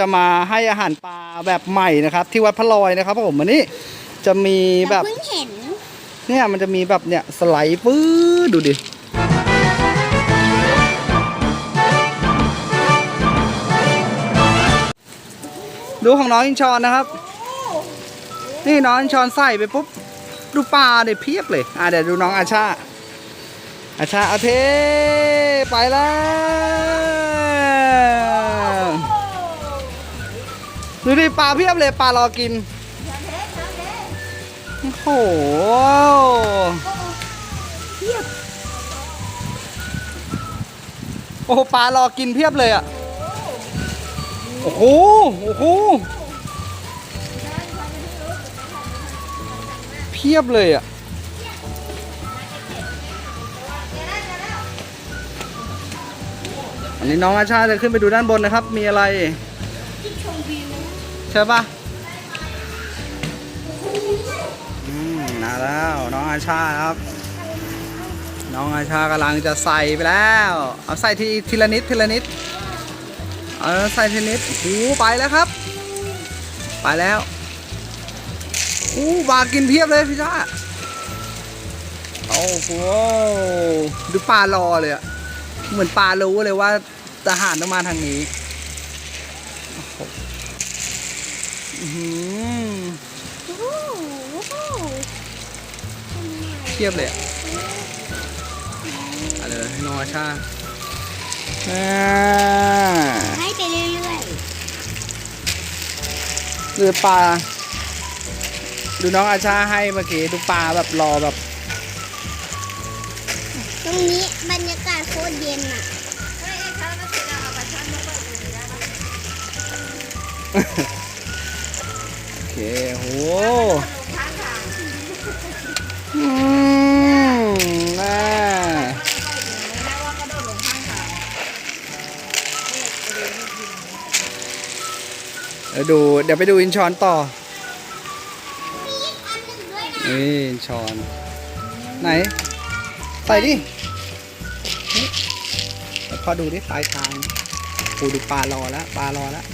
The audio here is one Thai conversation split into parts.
จะมาให้อาหารปลาแบบใหม่นะครับ ที่วัดพระลอยนะครับผมวันนี้จะมีแบบเพิ่งเห็นเนี่ยมันจะมีแบบเนี่ยสไลด์ปื้ดดูดิดูของน้องอินชอนนะครับ นี่น้องอินชอนใส่ไปปุ๊บดูปลาเดี๋ยเพียบเลยอะเดี๋ยวดูน้องอาชาอาชาเอาเทไปแล้ว ดูดิปลาเพียบเลยปลารอกินโอ้โหโอ้ปลารอกินเพียบเลยอะโอ้โหโอ้โหเพียบเลยอะอันนี้น้องอาชาจะขึ้นไปดูด้านบนนะครับ มีอะไร ใช่ปะอืมมาแล้วน้องอาชาครับ น้องอาชากำลังจะใส่ไปแล้ว เอาใส่ทีทีละนิดทีละนิด เอาใส่ทีละนิดโอ้โหไปแล้วครับ ไปแล้วอู้บากินเพียบเลยพี่ชาโอ้โหดูปลารอเลยอะเหมือนปลารู้เลยว่าทหารต้องมาทางนี้ เทียบเลยอะเอาเลยให้น้องอาชาอ่าให้ไปเรื่อยดูปลา ดูน้องอาชาให้เมื่อกี้ดูปลาแบบรอแบบๆตรงนี้บรรยากาศโคตรเย็นอะโอ เคโหอืมน่าเดี๋ยวดู เดี๋ยวไปดูอินชอนต่อมีอันหนึ่งด้วยนะนี่อินชอน ไหน ใส่ดิพอดูดิปลายทางปูดูปลารอแล้วปลารอแล้ว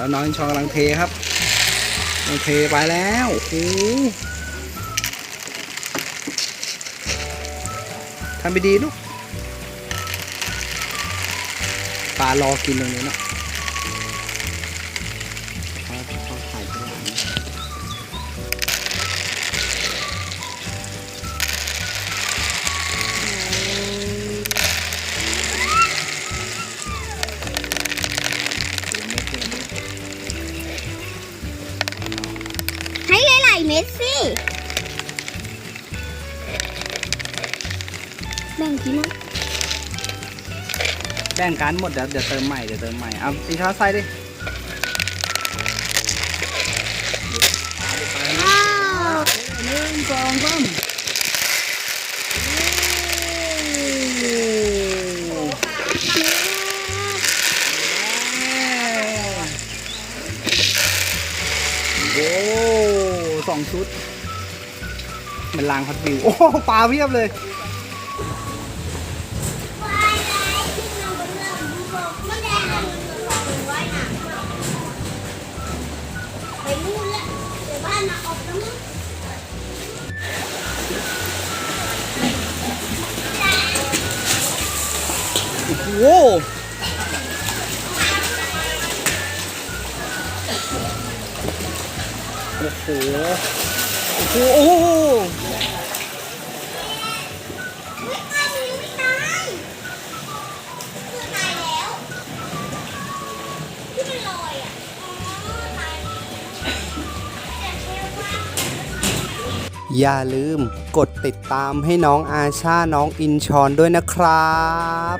แล้วน้องชอกำลังเทครับกำลังเทไปแล้วโอ้โหทำไปดีลูกปลารอกินตรงนี้เนาะ เม็ดสิ แบ่งกินนะแบ่งกันหมดเดี๋ยวเดี๋ยวเติมใหม่เดี๋ยวเติมใหม่เอาอีช้อนใส่ดิ สองชุด มันลางพัดวิว โอ้ปลาเพียบเลยไป โอ้โหโอ้โหโอ้โหอย่าลืมกดติดตามให้น้องอาชาน้องอินชอนด้วยนะครับ